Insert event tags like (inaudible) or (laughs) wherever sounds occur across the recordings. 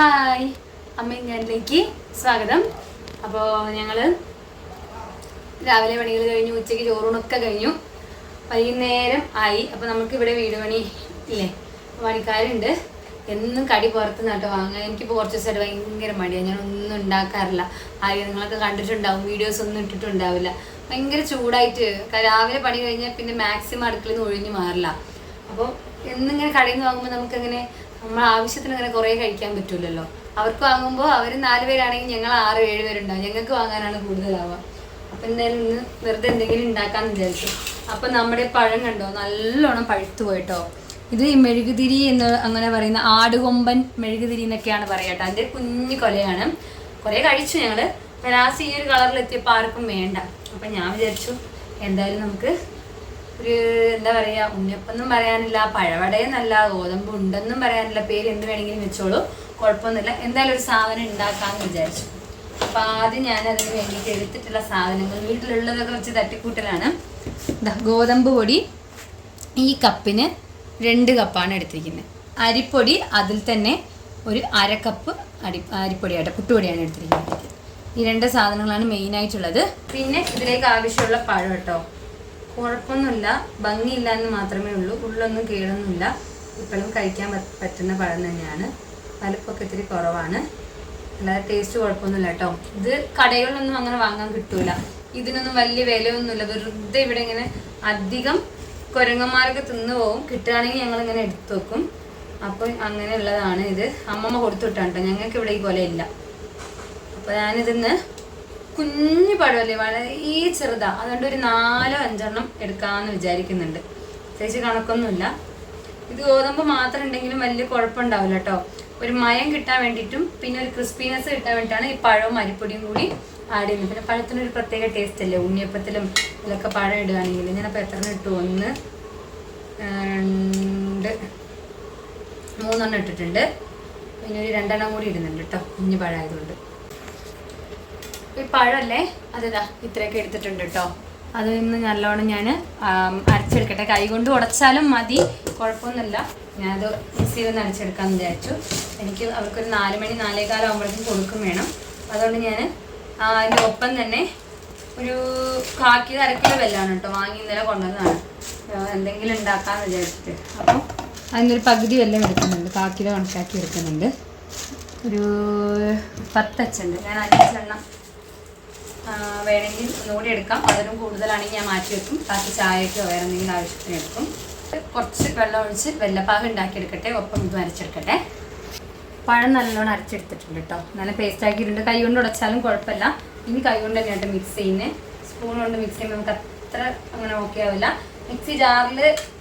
Hi. അമ്മയും ഞാനിലേക്ക് സ്വാഗതം. അപ്പോൾ ഞങ്ങൾ രാവിലെ പണികൾ കഴിഞ്ഞു ഉച്ചയ്ക്ക് ചോറൂണൊക്കെ കഴിഞ്ഞു. വൈകുന്നേരം ആയി. അപ്പോൾ നമുക്ക് ഇവിടെ വീട് പണി ഇല്ലേ? പണിക്കാരുണ്ട്. എന്നും കടി പുറത്ത് നട്ടോ വാങ്ങാൻ എനിക്കിപ്പോൾ കുറച്ച് ദിവസമായിട്ട് ഭയങ്കര മടിയാണ് ഞാൻ ഒന്നും ഉണ്ടാക്കാറില്ല. ആരും നിങ്ങളൊക്കെ കണ്ടിട്ടുണ്ടാവും. വീഡിയോസ് ഒന്നും ഇട്ടിട്ടുണ്ടാവില്ല. ഭയങ്കര ചൂടായിട്ട് രാവിലെ പണി കഴിഞ്ഞാൽ പിന്നെ മാക്സിമം അടുക്കളയിൽ നിന്ന് ഒഴിഞ്ഞു മാറില്ല. അപ്പോൾ എന്നിങ്ങനെ കടയിൽ നിന്ന് വാങ്ങുമ്പോൾ നമുക്കങ്ങനെ നമ്മൾ ആവശ്യത്തിന് അങ്ങനെ കുറേ കഴിക്കാൻ പറ്റൂലല്ലോ. അവർക്ക് വാങ്ങുമ്പോൾ അവർ നാല് പേരാണെങ്കിൽ ഞങ്ങൾ ആറ് ഏഴ് പേരുണ്ടാവും. ഞങ്ങൾക്ക് വാങ്ങാനാണ് കൂടുതലാവുക. അപ്പം എന്തായാലും ഇന്ന് വെറുതെ എന്തെങ്കിലും ഉണ്ടാക്കാമെന്ന് വിചാരിച്ചു. അപ്പം നമ്മുടെ പഴം കണ്ടോ? നല്ലോണം പഴുത്തു പോയിട്ടോ. ഇത് ഈ മെഴുകുതിരി എന്ന് അങ്ങനെ പറയുന്ന ആടുകൊമ്പൻ മെഴുകുതിരി എന്നൊക്കെയാണ് പറയുക അതിന്റെ കുഞ്ഞു കൊലയാണ്. കുറേ കഴിച്ചു ഞങ്ങൾ ലാസ്റ്റ് ഈ ഒരു കളറിലെത്തിയപ്പോൾ ആർക്കും വേണ്ട. അപ്പം ഞാൻ വിചാരിച്ചു എന്തായാലും നമുക്ക് ഒരു എന്താ പറയാ ഉണ്ണിയപ്പെന്നും പറയാനില്ല പഴവടയെന്നല്ല ഗോതമ്പ് ഉണ്ടെന്നും പറയാനില്ല പേര് എന്ത് വേണമെങ്കിലും വെച്ചോളൂ കുഴപ്പമൊന്നുമില്ല. എന്തായാലും ഒരു സാധനം ഉണ്ടാക്കാന്ന് വിചാരിച്ചു. അപ്പോൾ ആദ്യം ഞാൻ അതിന് വേണ്ടിയിട്ട് എടുത്തിട്ടുള്ള സാധനങ്ങൾ വീട്ടിലുള്ളതൊക്കെ വെച്ച് തട്ടിക്കൂട്ടലാണ്. ഗോതമ്പ് പൊടി ഈ കപ്പിന് രണ്ട് കപ്പാണ് എടുത്തിരിക്കുന്നത്. അരിപ്പൊടി അതിൽ തന്നെ ഒരു അര കപ്പ് അരി അരിപ്പൊടിയായിട്ട് പുട്ടുപൊടിയാണ് എടുത്തിരിക്കുന്നത്. ഈ രണ്ട് സാധനങ്ങളാണ് മെയിനായിട്ടുള്ളത് പിന്നെ ഇതിലേക്ക് ആവശ്യമുള്ള പഴം കേട്ടോ. കുഴപ്പമൊന്നുമില്ല ഭംഗിയില്ല എന്ന് മാത്രമേ ഉള്ളൂ ഉള്ളൊന്നും കേടൊന്നുമില്ല. ഇപ്പോഴും കഴിക്കാൻ പറ്റുന്ന പഴം തന്നെയാണ്. വലുപ്പമൊക്കെ ഇത്തിരി കുറവാണ്. അല്ലാതെ ടേസ്റ്റ് കുഴപ്പമൊന്നുമില്ല കേട്ടോ. ഇത് കടകളിലൊന്നും അങ്ങനെ വാങ്ങാൻ കിട്ടൂല. ഇതിനൊന്നും വലിയ വിലയൊന്നുമില്ല. വെറുതെ ഇവിടെ ഇങ്ങനെ അധികം കുരങ്ങന്മാരൊക്കെ തിന്നു പോകും കിട്ടുകയാണെങ്കിൽ ഞങ്ങൾ ഇങ്ങനെ എടുത്തു വെക്കും. അപ്പോൾ അങ്ങനെയുള്ളതാണ് ഇത്. അമ്മമ്മ കൊടുത്തു വിട്ടാണ് കേട്ടോ. ഞങ്ങൾക്ക് ഇവിടെ ഈ പോലെ ഇല്ല. അപ്പോൾ ഞാനിതിന്ന് കുഞ്ഞു പഴമല്ലേ വളരെ ചെറുതാ. അതുകൊണ്ട് ഒരു നാലോ അഞ്ചെണ്ണം എടുക്കാന്ന് വിചാരിക്കുന്നുണ്ട്. ചേച്ചി കണക്കൊന്നുമില്ല. ഇത് ഗോതമ്പ് മാത്രം ഉണ്ടെങ്കിലും വലിയ കുഴപ്പമുണ്ടാവില്ല കേട്ടോ. ഒരു മയം കിട്ടാൻ വേണ്ടിയിട്ടും പിന്നെ ഒരു ക്രിസ്പിനെസ് കിട്ടാൻ വേണ്ടിയിട്ടാണ് ഈ പഴവും അരിപ്പൊടിയും കൂടി ആഡ് ചെയ്യുന്നത്. പിന്നെ പഴത്തിനൊരു പ്രത്യേക ടേസ്റ്റ് അല്ലേ? ഉണ്ണിയപ്പത്തിലും ഇതിലൊക്കെ പഴം ഇടുകയാണെങ്കിൽ. ഞാനപ്പോൾ എത്ര ഇട്ടു? ഒന്ന് രണ്ട് മൂന്നെണ്ണം ഇട്ടിട്ടുണ്ട്. പിന്നെ ഒരു രണ്ടെണ്ണം കൂടി ഇടുന്നുണ്ട് കേട്ടോ കുഞ്ഞു പഴമായതുകൊണ്ട്. ഈ പഴമല്ലേ? അതിതാ ഇത്രയൊക്കെ എടുത്തിട്ടുണ്ട് കേട്ടോ അത് ഇന്ന് നല്ലോണം ഞാൻ അരച്ചെടുക്കട്ടെ. കൈ കൊണ്ട് ഉടച്ചാലും മതി. കുഴപ്പമൊന്നുമില്ല. ഞാനത് മിക്സിയിൽ ഒന്ന് അരച്ചെടുക്കാമെന്ന് വിചാരിച്ചു. എനിക്ക് അവർക്കൊരു നാല് മണി നാലേകാലം ആകുമ്പോഴേക്കും കൊടുക്കും വേണം. അതുകൊണ്ട് ഞാൻ അതിന്റെ ഒപ്പം തന്നെ ഒരു കാക്കി അരക്കിലോ വെല്ലാണ് കേട്ടോ വാങ്ങി ഇന്നലെ കൊണ്ടുവന്നതാണ്. എന്തെങ്കിലും ഉണ്ടാക്കാമെന്ന് വിചാരിച്ചിട്ട്. അപ്പോൾ അതിനൊരു പകുതി വെല്ലം എടുക്കുന്നുണ്ട്. കാക്കിലോ കണക്കാക്കി എടുക്കുന്നുണ്ട്. ഒരു പത്തച്ചുണ്ട്. ഞാൻ അഞ്ചെണ്ണം വേണമെങ്കിൽ ഒന്നുകൂടി എടുക്കാം. അതിലും കൂടുതലാണെങ്കിൽ ഞാൻ മാറ്റി വെക്കും. ബാക്കി ചായക്കോ വേറെ എന്തെങ്കിലും ആവശ്യത്തിന് എടുക്കും. കുറച്ച് വെള്ളം ഒഴിച്ച് വെല്ലപ്പാകം ഉണ്ടാക്കിയെടുക്കട്ടെ. ഒപ്പം ഇത് അരച്ചെടുക്കട്ടെ. പഴം നല്ലോണം അരച്ചെടുത്തിട്ടുണ്ട് കേട്ടോ. നല്ല പേസ്റ്റ് ആക്കിയിട്ടുണ്ട്. കൈ കൊണ്ട് ഉടച്ചാലും കുഴപ്പമില്ല. ഇനി കൈ കൊണ്ട് തന്നെയായിട്ട് മിക്സ് ചെയ്യുന്നത് സ്പൂൺ കൊണ്ട് മിക്സ് ചെയ്യുമ്പോൾ നമുക്ക് അത്ര അങ്ങനെ ഓക്കെ ആവില്ല. മിക്സി ജാറിൽ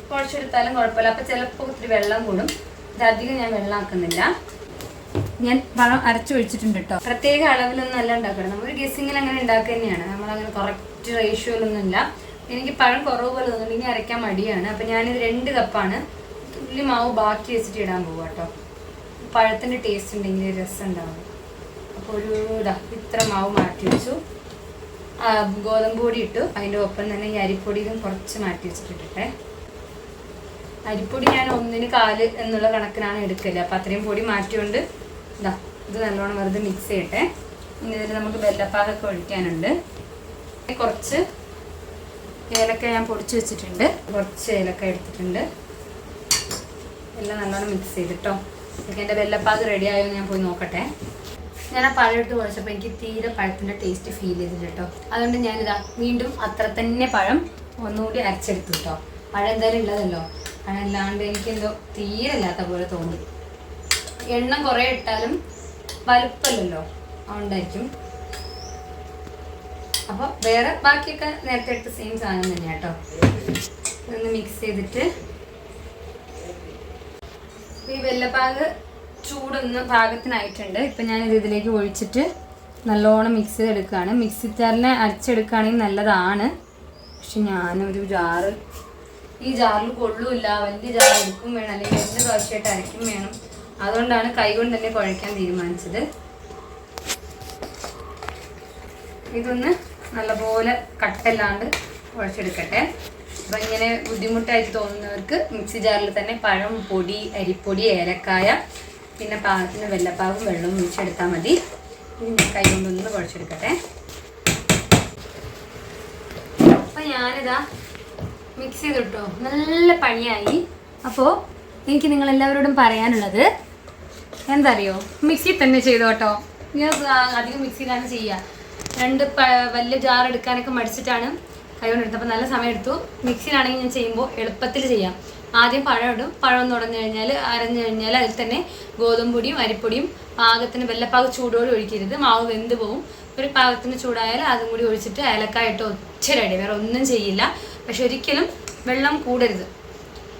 കുഴച്ചെടുത്താലും കുഴപ്പമില്ല. അപ്പോൾ ചിലപ്പോൾ ഒത്തിരി വെള്ളം കൂടും. ഇതധികം ഞാൻ വെള്ളം ആക്കുന്നില്ല ഞാൻ പഴം അരച്ചു ഒഴിച്ചിട്ടുണ്ട് കേട്ടോ പ്രത്യേക അളവിലൊന്നും അല്ല ഉണ്ടാക്കണം നമ്മൾ ഗസിങ്ങിൽ അങ്ങനെ ഉണ്ടാക്കുക തന്നെയാണ്. നമ്മളങ്ങനെ കറക്റ്റ് റേഷ്യോയിലൊന്നും ഇല്ല എനിക്ക് പഴം കുറവ് പോലെ തോന്നുന്നു ഇനി അരയ്ക്കാൻ മടിയാണ്. അപ്പം ഞാനിത് രണ്ട് കപ്പാണ്. തുള്ളി മാവ് ബാക്കി വെച്ചിട്ട് ഇടാൻ പോവാ കേട്ടോ പഴത്തിന്റെ ടേസ്റ്റ് ഉണ്ടെങ്കിൽ രസം ഉണ്ടാവും. അപ്പോൾ ഒരു ഇതാ ഇത്ര മാവ് മാറ്റി വെച്ചു. ഗോതമ്പ് പൊടി ഇട്ടു. അതിന്റെ ഒപ്പം തന്നെ ഈ അരിപ്പൊടിയിലും കുറച്ച് മാറ്റി വെച്ചിട്ടിട്ടെ അരിപ്പൊടി ഞാൻ ഒന്നിന് കാൽ എന്നുള്ള കണക്കിനാണ് എടുക്കൽ. അപ്പം അത്രയും പൊടി മാറ്റിയോണ്ട് ഇതാ ഇത് നല്ലോണം വെറുതെ മിക്സ് ചെയ്യട്ടെ. ഇനി ഇതിൽ നമുക്ക് വെല്ലപ്പാകൊക്കെ ഒഴിക്കാനുണ്ട്. കുറച്ച് ഏലക്ക ഞാൻ പൊടിച്ച് വെച്ചിട്ടുണ്ട്. കുറച്ച് ഏലക്ക എടുത്തിട്ടുണ്ട്. എല്ലാം നല്ലോണം മിക്സ് ചെയ്തിട്ടോ എനിക്ക് എന്റെ വെല്ലപ്പാക് റെഡി ആയോ ഞാൻ പോയി നോക്കട്ടെ. ഞാൻ ആ പഴം എടുത്ത് കുറച്ചപ്പോൾ എനിക്ക് തീരെ പഴത്തിന്റെ ടേസ്റ്റ് ഫീൽ ചെയ്തില്ല കേട്ടോ അതുകൊണ്ട് ഞാനിതാ വീണ്ടും അത്ര തന്നെ പഴം ഒന്നുകൂടി അരച്ചെടുത്തു കേട്ടോ പഴം എന്തായാലും ഉള്ളതല്ലോ പഴം ഇല്ലാണ്ട് എനിക്കെന്തോ തീരെ ഇല്ലാത്ത പോലെ തോന്നി. എണ്ണം കുറേ ഇട്ടാലും വലുപ്പമല്ലല്ലോ. അതുകൊണ്ടായിരിക്കും. അപ്പോൾ വേറെ ബാക്കിയൊക്കെ നേരത്തെ എടുത്ത സെയിം സാധനം തന്നെയാണ് കേട്ടോ ഇതൊന്ന് മിക്സ് ചെയ്തിട്ട്. ഈ വെല്ലപ്പാക് ചൂടൊന്ന് പാകത്തിനായിട്ടുണ്ട്. ഇപ്പം ഞാനിത് ഇതിലേക്ക് ഒഴിച്ചിട്ട് നല്ലോണം മിക്സ് ചെയ്തെടുക്കുകയാണ്. മിക്സി ജാറിനെ അരച്ചെടുക്കുകയാണെങ്കിൽ നല്ലതാണ്. പക്ഷെ ഞാനൊരു ജാറ് ഈ ജാറിൽ കൊള്ളൂല്ല വലിയ ജാർ എടുക്കും വേണം. അല്ലെങ്കിൽ വലിയ ദോശയായിട്ട് അരയ്ക്കും വേണം. അതുകൊണ്ടാണ് കൈകൊണ്ട് തന്നെ കുഴയ്ക്കാൻ തീരുമാനിച്ചത്. ഇതൊന്ന് നല്ലപോലെ കട്ടല്ലാണ്ട് കുഴച്ചെടുക്കട്ടെ. അപ്പം ഇങ്ങനെ ബുദ്ധിമുട്ടായിട്ട് തോന്നുന്നവർക്ക് മിക്സി ജാറിൽ തന്നെ പഴം പൊടി അരിപ്പൊടി ഏലക്കായ പിന്നെ പാകത്തിന് വെള്ളപ്പാകും വെള്ളവും ഒഴിച്ചെടുത്താൽ മതി. ഇനി കൈ കൊണ്ടൊന്ന് കുഴച്ചെടുക്കട്ടെ. അപ്പം ഞാനിതാ മിക്സ് ചെയ്തിട്ടോ. നല്ല പണിയായി. അപ്പോൾ എനിക്ക് നിങ്ങളെല്ലാവരോടും പറയാനുള്ളത് എന്താ അറിയോ മിക്സി തന്നെ ചെയ്തു കേട്ടോ ഞാൻ അധികം മിക്സിയിലാണ് ചെയ്യുക രണ്ട് വലിയ ജാർ എടുക്കാനൊക്കെ മടിച്ചിട്ടാണ് കൈകൊണ്ട് എടുത്തത്. നല്ല സമയം എടുത്തു. മിക്സിയിലാണെങ്കിൽ ഞാൻ ചെയ്യുമ്പോൾ എളുപ്പത്തിൽ ചെയ്യാം. ആദ്യം പഴം ഇടും. പഴം എന്ന് തുടങ്ങി കഴിഞ്ഞാൽ അരഞ്ഞു കഴിഞ്ഞാൽ അതിൽ തന്നെ ഗോതമ്പ് പൊടിയും അരിപ്പൊടിയും പാകത്തിന് വെള്ളപ്പാവ് ചൂടോടെ ഒഴിക്കരുത്. മാവ് വെന്ത് പോവും. ഒരു പാകത്തിന് ചൂടായാൽ അതും കൂടി ഒഴിച്ചിട്ട് ഏലക്കായിട്ട് ഒച്ചരടി റെഡി വേറെ ഒന്നും ചെയ്യില്ല. പക്ഷെ ഒരിക്കലും വെള്ളം കൂടരുത്.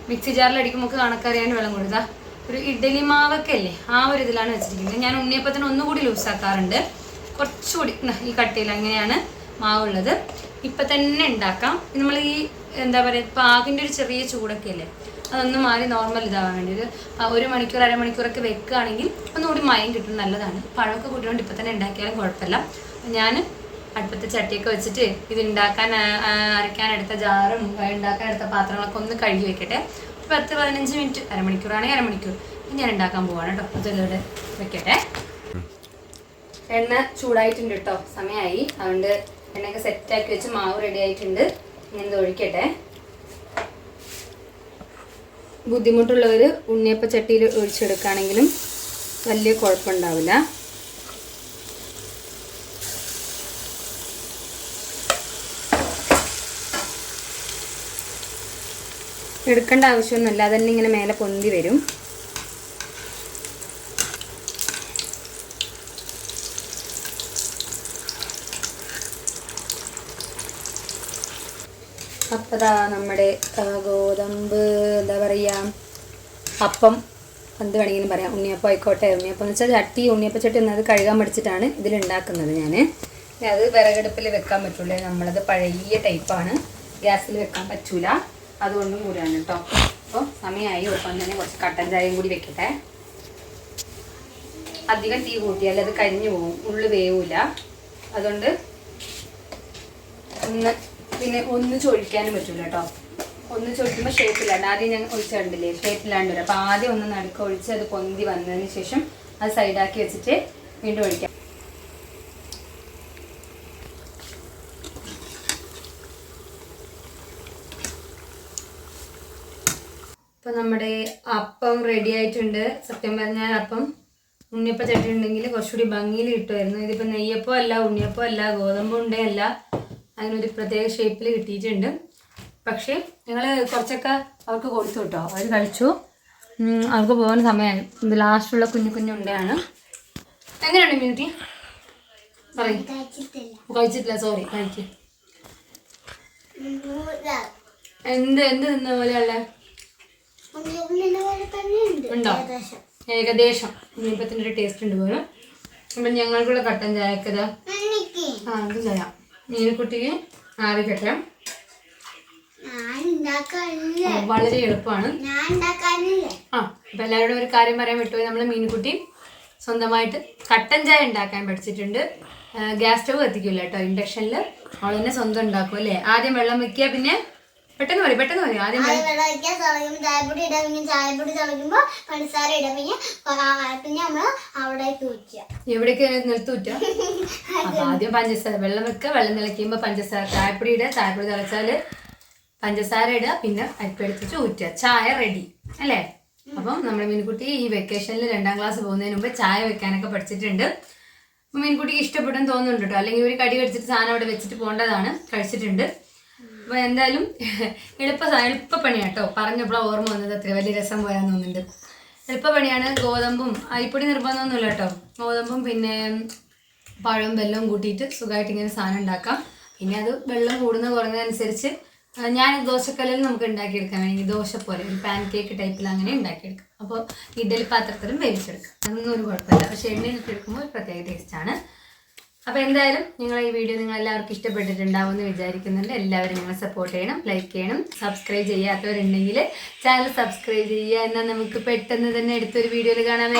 മിക്സി ജാറിൽ അടിക്കുമ്പോൾ കണക്കറിയാൻ വെള്ളം കൊടുത്താൽ ഒരു ഇഡലി മാവൊക്കെ അല്ലേ ആ ഒരു ഇതിലാണ് വെച്ചിരിക്കുന്നത്. ഞാൻ ഉണ്ണിയപ്പത്തിന് ഒന്നുകൂടി ലൂസാക്കാറുണ്ട്. കുറച്ചുകൂടി ഈ കട്ടയിൽ അങ്ങനെയാണ് മാവുള്ളത്. ഇപ്പം തന്നെ ഉണ്ടാക്കാം. നമ്മൾ ഈ എന്താ പറയുക പാകിന്റെ ഒരു ചെറിയ ചൂടൊക്കെ അല്ലേ അതൊന്ന് മാറി നോർമൽ ഇതാവാൻ വേണ്ടി ഒരു ഒരു മണിക്കൂർ അരമണിക്കൂറൊക്കെ വെക്കുകയാണെങ്കിൽ ഒന്നുകൂടി മയം കിട്ടും. നല്ലതാണ്. പഴമൊക്കെ കൂട്ടിക്കൊണ്ട് ഇപ്പം തന്നെ ഉണ്ടാക്കിയാലും കുഴപ്പമില്ല. ഞാൻ അടുപ്പത്തെ ചട്ടിയൊക്കെ വെച്ചിട്ട് ഇത് ഉണ്ടാക്കാൻ അരയ്ക്കാൻ എടുത്ത ജാറും ഉണ്ടാക്കാനെടുത്ത പാത്രങ്ങളൊക്കെ ഒന്ന് കഴുകി വെക്കട്ടെ. പത്ത് പതിനഞ്ച് മിനിറ്റ് അരമണിക്കൂറാണെങ്കിൽ അരമണിക്കൂർ. ഞാൻ ഉണ്ടാക്കാൻ പോവാണ് കേട്ടോ അതിലൂടെ വെക്കട്ടെ. എണ്ണ ചൂടായിട്ടുണ്ട് കേട്ടോ സമയമായി അതുകൊണ്ട് എണ്ണയൊക്കെ സെറ്റാക്കി വെച്ച് മാവ് റെഡി ആയിട്ടുണ്ട്. ഞാൻ ഒഴിക്കട്ടെ. ബുദ്ധിമുട്ടുള്ളവർ ഉണ്ണിയപ്പ ചട്ടിയിൽ ഒഴിച്ചെടുക്കുകയാണെങ്കിലും വലിയ കുഴപ്പമുണ്ടാവില്ല. എടുക്കേണ്ട ആവശ്യമൊന്നുമില്ല. അതന്നെ ഇങ്ങനെ മേലെ പൊന്തി വരും. അപ്പതാ നമ്മുടെ ഗോതമ്പ് എന്താ പറയുക അപ്പം എന്ത് വേണമെങ്കിലും പറയാം. ഉണ്ണിയപ്പം ആയിക്കോട്ടെ. ഉണ്ണിയപ്പം എന്ന് വെച്ചാൽ ചട്ടി ഉണ്ണിയപ്പം ചട്ടി എന്നത് കഴുകാൻ പഠിച്ചിട്ടാണ് ഇതിലുണ്ടാക്കുന്നത് ഞാൻ അത് വിറകടുപ്പിൽ വെക്കാൻ പറ്റുള്ളൂ നമ്മളത് പഴയ ടൈപ്പാണ് ഗ്യാസിൽ വെക്കാൻ പറ്റൂല. അതുകൊണ്ടും കൂടിയാണ് കേട്ടോ. അപ്പോൾ സമയമായി. ഒപ്പം തന്നെ കുറച്ച് കട്ടൻ ചായയും കൂടി വെക്കട്ടെ. അധികം തീ കൂട്ടിയാൽ അത് കരിഞ്ഞു പോകും. ഉള്ളു വേവില്ല അതുകൊണ്ട് ഒന്ന് പിന്നെ ഒന്ന് ചൊഴിക്കാനും പറ്റില്ല കേട്ടോ. ഒന്ന് ചൊഴിക്കുമ്പോൾ ഷേപ്പില്ലാണ്ട് ആദ്യം ഞാൻ ഒഴിച്ചിട്ടില്ലേ ഷേപ്പില്ലാണ്ട് വരും. അപ്പോൾ ആദ്യം ഒന്ന് നടുക്ക് ഒഴിച്ച് അത് പൊന്തി വന്നതിന് ശേഷം അത് സൈഡാക്കി വെച്ചിട്ട് വീണ്ടും ഒഴിക്കാം. ഇപ്പം നമ്മുടെ അപ്പം റെഡി ആയിട്ടുണ്ട്. സത്യം പറഞ്ഞാൽ അപ്പം ഉണ്ണിയപ്പം ചട്ടിട്ടുണ്ടെങ്കിൽ കുറച്ചുകൂടി ഭംഗിയിൽ കിട്ടുമായിരുന്നു. ഇതിപ്പോൾ നെയ്യപ്പം അല്ല ഉണ്ണിയപ്പം അല്ല ഗോതമ്പ് ഉണ്ടയല്ല അതിനൊരു പ്രത്യേക ഷേപ്പിൽ കിട്ടിയിട്ടുണ്ട്. പക്ഷേ ഞങ്ങൾ കുറച്ചൊക്കെ അവർക്ക് കൊടുത്തു കേട്ടോ. അവർ കഴിച്ചു. അവർക്ക് പോകാൻ സമയമായി. ഇത് ലാസ്റ്റുള്ള കുഞ്ഞു കുഞ്ഞു ഉണ്ടയാണ്. എങ്ങനെയുണ്ട് ഇമ്മ്യൂണിറ്റി പറയും. കഴിച്ചിട്ടില്ല. സോറി കഴിക്കും. എന്ത് എന്ത് തിന്ന പോലെയുള്ള ഉണ്ടോ? ഏകദേശം. ഇനിയിപ്പത്തിന്റെ ഒരു ടേസ്റ്റ് ഉണ്ട് പോലും. അപ്പം ഞങ്ങൾക്കുള്ള കട്ടൻ ചായക്കത് ആ അത് ചെയ്യാം മീനക്കുട്ടിക്ക് ഉണ്ടാക്കാനില്ല വളരെ എളുപ്പമാണ്. ആ അപ്പം എല്ലാവരോടും ഒരു കാര്യം പറയാൻ വിട്ടുപോയി. നമ്മൾ മീൻകുട്ടി സ്വന്തമായിട്ട് കട്ടൻ ചായ ഉണ്ടാക്കാൻ പഠിച്ചിട്ടുണ്ട്. ഗ്യാസ് സ്റ്റവ് കത്തിക്കില്ല കേട്ടോ. ഇൻഡക്ഷനിൽ അവൾ തന്നെ സ്വന്തം ഉണ്ടാക്കും അല്ലേ? ആദ്യം വെള്ളം വെക്കുക പിന്നെ പെട്ടെന്ന് പറയും പെട്ടെന്ന് പറയും ആദ്യം വെള്ളം ഒഴിക്കാൻ തിളക്കുമ്പോൾ ചായപ്പൊടി ഇടാം പിന്നെ ചായപ്പൊടി തിളക്കുമ്പോൾ പഞ്ചസാര ഇടാം പിന്നെ നമ്മൾ അവിടെ തൂക്കുക എവിടേക്ക് നിർത്തൂറ്റ (laughs) അപ്പൊ ആദ്യം പഞ്ചസാര വെള്ളം വെക്കുക. വെള്ളം തിളയ്ക്കുമ്പോൾ പഞ്ചസാര ചായപ്പൊടി ഇടുക. ചായപ്പൊടി തിളച്ചാൽ പഞ്ചസാര ഇടുക. പിന്നെ അരിപ്പെടുത്ത് ചൂറ്റുക ഊറ്റുക. ചായ റെഡി അല്ലേ? അപ്പം നമ്മുടെ മീൻകുട്ടി ഈ വെക്കേഷനിൽ രണ്ടാം ക്ലാസ് പോകുന്നതിന് മുമ്പ് ചായ വെക്കാനൊക്കെ പഠിച്ചിട്ടുണ്ട്. മീൻകുട്ടിക്ക് ഇഷ്ടപ്പെടും തോന്നുന്നുണ്ട് കേട്ടോ അല്ലെങ്കിൽ ഒരു കടി കടിച്ചിട്ട് സാധനം അവിടെ വെച്ചിട്ട് പോകേണ്ടതാണ്. കഴിച്ചിട്ടുണ്ട്. അപ്പോൾ എന്തായാലും എളുപ്പ എളുപ്പപ്പണിയാണ് കേട്ടോ പറഞ്ഞപ്പോൾ ഓർമ്മ വന്നത് അത്ര വലിയ രസം പോരാൻ തോന്നുന്നുണ്ട്. എളുപ്പപ്പണിയാണ്. ഗോതമ്പും അരിപ്പൊടി നിർബന്ധമൊന്നുമില്ല കേട്ടോ ഗോതമ്പും പിന്നെ പഴവും വെല്ലവും കൂട്ടിയിട്ട് സുഖമായിട്ട് ഇങ്ങനെ സാധനം ഉണ്ടാക്കാം. പിന്നെ അത് വെള്ളം കൂടുന്ന കുറഞ്ഞതനുസരിച്ച് ഞാൻ ദോശക്കല്ലിൽ നമുക്ക് ഉണ്ടാക്കിയെടുക്കാൻ വേണ്ടി ദോശ പോലെ ഒരു പാൻ കേക്ക് ടൈപ്പിൽ അങ്ങനെ ഉണ്ടാക്കിയെടുക്കാം. അപ്പോൾ ഇഡലി പാത്രത്തിലും വേവിച്ചെടുക്കാം. അതൊന്നും ഒരു കുഴപ്പമില്ല. പക്ഷേ എണ്ണയിലിട്ട് എടുക്കുമ്പോൾ ഒരു പ്രത്യേക ടേസ്റ്റാണ് അപ്പോൾ എന്തായാലും നിങ്ങൾ ഈ വീഡിയോ നിങ്ങൾ എല്ലാവർക്കും ഇഷ്ടപ്പെട്ടിട്ടുണ്ടാവും എന്ന് വിചാരിക്കുന്നുണ്ട്. എല്ലാവരും നിങ്ങൾ സപ്പോർട്ട് ചെയ്യണം ലൈക്ക് ചെയ്യണം സബ്സ്ക്രൈബ് ചെയ്യാത്തവരുണ്ടെങ്കിൽ ചാനൽ സബ്സ്ക്രൈബ് ചെയ്യുക. എന്നാൽ നമുക്ക് പെട്ടെന്ന് തന്നെ എടുത്തൊരു വീഡിയോയിൽ കാണാൻ